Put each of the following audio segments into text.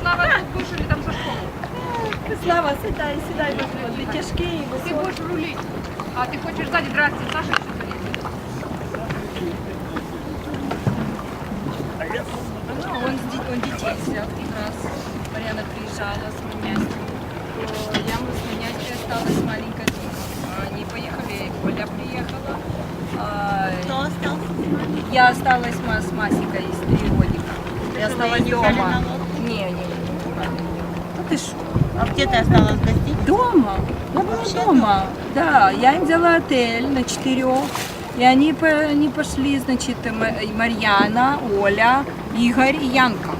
Слава, или там за школу? Слава, сідай, сідай, ти тяжкий. Ты будешь рулить. А ты хочешь сзади драться, Саша еще Ну, он, он детей взял один раз. Марьяна приезжала с то Я с Манястью осталась маленькая дома. Они поехали, Оля приехала. А, Кто остался? Я осталась с Масикой из три годика. Я не взяли дома. Не, не, не. Ну ты что? А где ты осталась гостить? Дома. Я была Вообще дома. Да, я им взяла отель на четырех. И они, они пошли, значит, Ма- Марьяна, Оля, Игорь и Янка.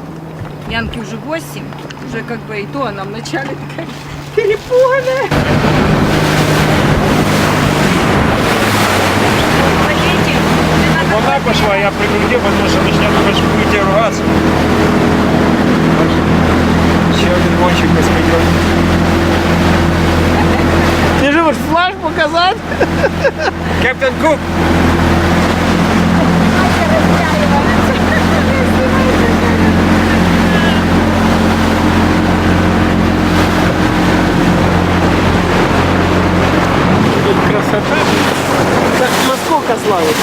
Янке уже 8, уже как бы и то она вначале такая перепуганная. Пошла, я прикрутив, потому що почнемо будете ругатися. Ще один гонщик без пойдет. Ти ж можеш флаж показати? Кептен Кук! Рибалка зловить.